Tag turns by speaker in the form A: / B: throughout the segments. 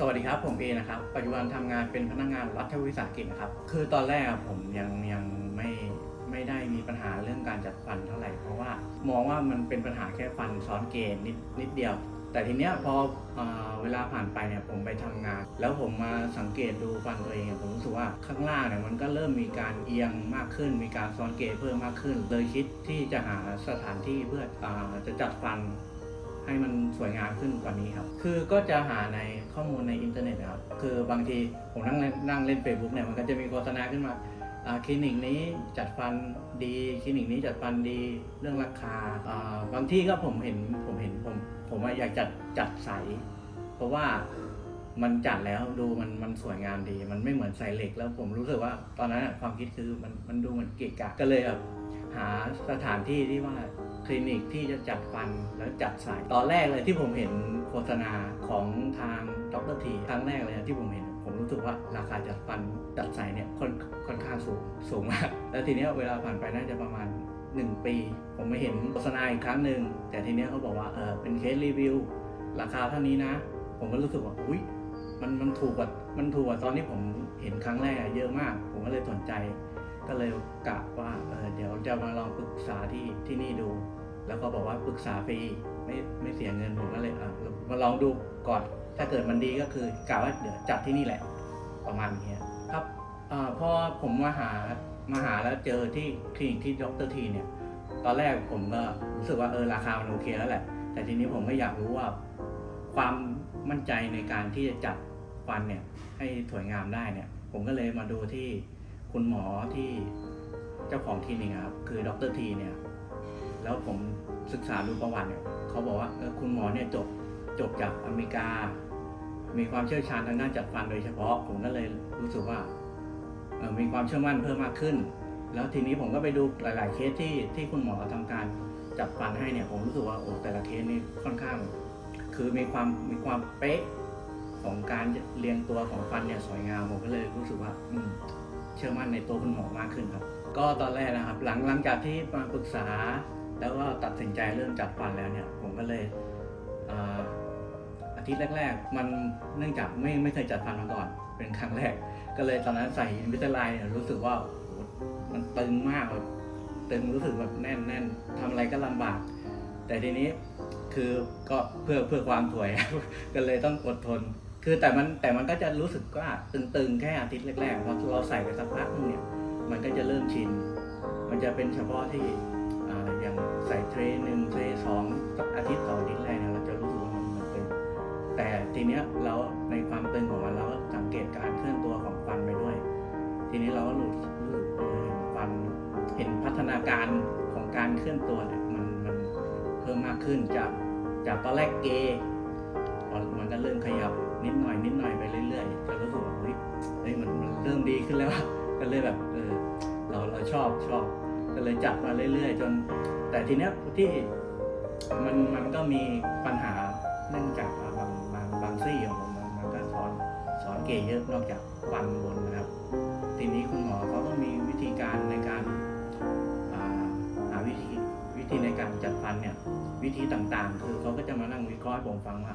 A: สวัสดีครับ ผมเอนะครับปัจจุบันทำงานเป็นพนักงานรัฐวิสาหกิจนะครับ คือตอนแรกผมยังยังไม่ไม่ได้มีปัญหาเรื่องการจัดฟันเท่าไหร่เพราะว่ามองว่ามันเป็นปัญหาแค่ฟันซ้อนเกณฑ์นิดนิดเดียว แต่ทีเนี้ยพอเอเวลาผ่านไปเนี่ยผมไปทำงาน แล้วผมมาสังเกตดูฟันตัวเองผมรู้สึกว่าข้างล่างเนี่ยมันก็เริ่มมีการเอียงมากขึ้น มีการซ้อนเกณฑ์เพิ่มมากขึ้น เลยคิดที่จะหาสถานที่เพื่ออจะจัดฟัน ให้มันสวยงามขึ้นกว่านี้ครับ คือก็จะหาในข้อมูลในอินเทอร์เน็ตนะครับ คือบางทีผมนั่งเล่นนั่งเล่นเฟซบุ๊กเนี่ยมันก็จะมีโฆษณาขึ้นมาคลินิกนี้จัดฟันดีคลินิกนี้จัดฟันดีเรื่องราคาบางที่ก็ผมเห็นผมเห็นผมผมว่าอยากจัดจัดใส เพราะว่ามันจัดแล้วดูมันมันสวยงามดี มันไม่เหมือนใส่เหล็กแล้วผมรู้สึกว่าตอนนั้นความคิดคือมันมันดูเหมือนเกะกะก็เลยแบบหาสถานที่ที่ว่า คลินิกที่จะจัดฟันแล้วจัดใสตอนแรกเลยที่ผมเห็นโฆษณาของทางดรทีครั้งแรกเลยที่ผมเห็น ผมรู้สึกว่าราคาจัดฟันจัดใสเนี่ยค่อนค่อนข้างสูงสูงมากแล้วทีเนี้ยเวลาผ่านไปน่าจะประมาณ 1 ปี ผมไม่เห็นโฆษณาอีกครั้งหนึ่งแต่ทีเนี้ยเขาบอกว่าเออเป็นเคสรีวิวราคาเท่านี้นะ ผมก็รู้สึกว่าอุ้ยมันมันถูกกว่ามันถูกกว่าตอนที่ผมเห็นครั้งแรกเยอะมาก ผมก็เลยสนใจ ก็เลยกะว่าเออเดี๋ยวจะมาลองปรึกษาที่ที่นี่ดู แล้วก็บอกว่าปรึกษาฟรีไม่ไม่เสียเงินผมก็เลยอะมาลองดูก่อน ถ้าเกิดมันดีก็คือกะว่าเดี๋ยวจัดที่นี่แหละประมาณนี้ครับอพอผมมาหามาหาแล้วเจอที่คลินิกที่ดรทีเนี่ย ตอนแรกผมก็รู้สึกว่าเออราคามันโอเคแล้วแหละ แต่ทีนี้ผมก็อยากรู้ว่าความมั่นใจในการที่จะจัดฟันเนี่ยให้สวยงามได้เนี่ย ผมก็เลยมาดูที่คุณหมอที่เจ้าของคลินิกครับ คือดรทีเนี่ย แล้วผมศึกษาดูประวัติเนี่ยเขาบอกว่าเออคุณหมอเนี่ยจบจบจากอเมริกา มีความเชี่ยวชาญทางด้านจัดฟันโดยเฉพาะ ผมก็เลยรู้สึกว่าเออมีความเชื่อมั่นเพิ่มมากขึ้น แล้วทีนี้ผมก็ไปดูหลาย ๆ เคสที่ที่คุณหมอทำการจัดฟันให้เนี่ย ผมรู้สึกว่าโอ้แต่ละเคสนี่ค่อนข้าง คือมีความมีความเป๊ะของการเรียงตัวของฟันเนี่ยสวยงามผมก็เลยรู้สึกว่าอืเชื่อมั่นในตัวคุณหมอมากขึ้นครับ ก็ตอนแรกนะครับ หลังหลังจากที่มาปรึกษา แล้วก็ตัดสินใจเริ่มจัดฟันแล้วเนี่ย ผมก็เลยอาทิตย์แรก ๆ มันเนื่องจากไม่ไม่เคยจัดฟันมาก่อน เป็นครั้งแรก ก็เลยตอนนั้นใส่อินวิตไลน์เนี่ยรู้สึกว่ามันตึงมากแบบตึงรู้สึกแบบแน่นแน่นทำอะไรก็ลำบาก แต่ทีนี้คือก็เพื่อเพื่อความสวย ก็เลยต้องอดทน คือแต่มันแต่มันก็จะรู้สึกว่าตึงๆ แค่อาทิตย์แรกๆพอเราใส่ไปสักพักนึงเนี่ย มันก็จะเริ่มชิน มันจะเป็นเฉพาะที่ อย่างใส่เทรย์หนึ่งเทรสองอาทิตย์สออาทิตย์แรกเนี่ยเราจะรู้สึกว่ามันมันตึงแต่ทีเนี้ยเราในความตึงของมันเราก็สังเกตการเคลื่อนตัวของฟันไปด้วย ทีนี้เราก็รู้สึกเออฟันเห็นพัฒนาการของการเคลื่อนตัวเนี่ยมันมันเพิ่มมากขึ้นจากจากตอนแรกเกพอมันก็เริ่มขยับนิดหน่อยนิดหน่อยไปเรื่อยๆจะรู้สึกว่าเฮ้ยเฮ้ยมันมันเริ่มดีขึ้นแล้วก็เลยแบบเออเราเราชอบชอบ ก็เลยจัดมาเรื่อย ๆ จน แต่ทีเนี้ยที่มันมันก็มีปัญหาเนื่องจากบางบางบางซี่ของผมมันมันก็สอนสอนเกยเยอะนอกจากฟันบนนะครับ ทีนี้คุณหมอเขาก็มีวิธีการในการอ่าหาวิธีวิธีในการจัดฟันเนี่ยวิธีต่างๆ คือเขาก็จะมานั่งวิเคราะห์ให้ผมฟังว่า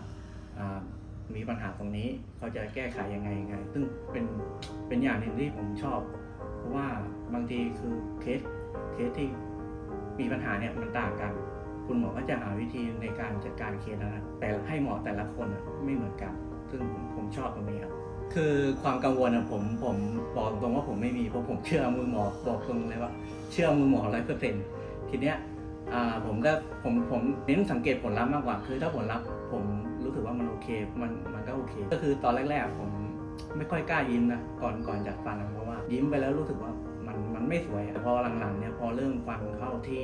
A: อ่ามีปัญหาตรงนี้เขาจะแก้ไขยังไงยังไง ซึ่งเป็นเป็นอย่างหนึ่งที่ผมชอบ เพราะว่าบางทีคือเคส เคสที่มีปัญหาเนี่ยมันต่างกัน คุณหมอก็จะหาวิธีในการจัดการเคสนั้นแต่ให้หมอแต่ละคนอะไม่เหมือนกัน ซึ่งผมชอบตรงนี้ครับคือความกังวลอะผมผมบอกตรงว่าผมไม่มีเพราะผมเชื่อมือหมอบอกตรงเลยว่า เชื่อมือหมอร้อยเปอร์เซ็นต์ทีเนี้ยอ่าผมก็ผมผมเน้นสังเกตผลลัพธ์มากกว่า คือถ้าผลลัพธ์ผมรู้สึกว่ามันโอเคมันมันก็โอเค ก็คือตอนแรกๆผมไม่ค่อยกล้ายิ้มนะก่อนก่อนจัดฟันอะเพราะว่ายิ้มไปแล้วรู้สึกว่า มันไม่สวยอะพอหลังๆเนี่ยพอเริ่มฟันเข้าที่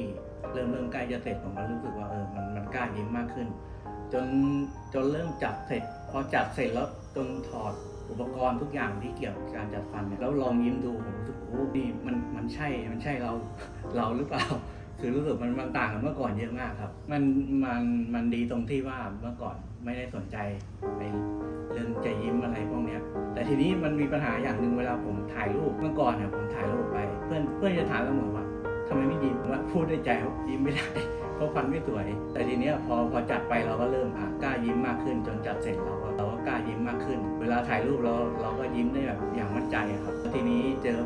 A: เริ่มเริ่มใกล้จะเสร็จผมก็รู้สึกว่าเออมันมันกล้ายิ้มมากขึ้น จนจนเริ่มจัดเสร็จ พอจัดเสร็จแล้วจนถอดอุปกรณ์ทุกอย่างที่เกี่ยวกับการจัดฟันเนี่ยแล้วลองยิ้มดูผมรู้สึกโอ้นี่มันมันใช่มันใช่เราเราหรือเปล่า คือรู้สึกมันมันต่างกับเมื่อก่อนเยอะมากครับ มันมันมันดีตรงที่ว่าเมื่อก่อนไม่ได้สนใจในเรื่องจะยิ้มอะไรพวก ทีนี้มันมีปัญหาอย่างหนึ่งเวลาผมถ่ายรูปเมื่อก่อนเนี่ยผมถ่ายรูปไป เพื่อนเพื่อนจะถามเสมอว่าทำไมไม่ยิ้มว่าพูดในใจว่ายิ้มไม่ได้เพราะฟันไม่สวย แต่ทีเนี้ยพอพอจัดไปเราก็เริ่มอะกล้ายิ้มมากขึ้น จนจัดเสร็จเราก็เราก็กล้ายิ้มมากขึ้น เวลาถ่ายรูปเราเราก็ยิ้มได้แบบอย่างมั่นใจครับทีนี้เจอ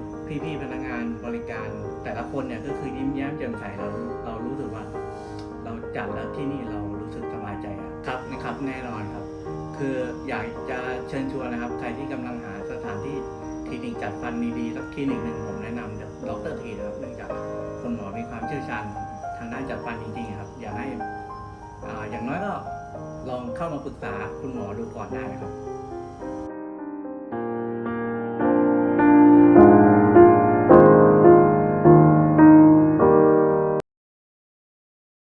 A: พี่ๆพนักงานบริการ แต่ละคนเนี่ยก็คือยิ้มแย้มแจ่มใสเราเรารู้สึกว่า เราจัดแล้วที่นี่เรารู้สึกสบายใจครับนะครับแน่นอนครับ คืออยากจะเชิญชวนนะครับ ใครที่กำลังหาสถานที่คลินิกจัดฟันดีๆสักคลินิกหนึ่งผมแนะนำดรทีนะครับ เนื่องจากคุณหมอมีความเชี่ยวชาญทางด้านจัดฟันจริงๆครับ อยากให้อ่าอย่างน้อยก็ลองเข้ามาปรึกษาคุณหมอดูก่อนได้นะครับ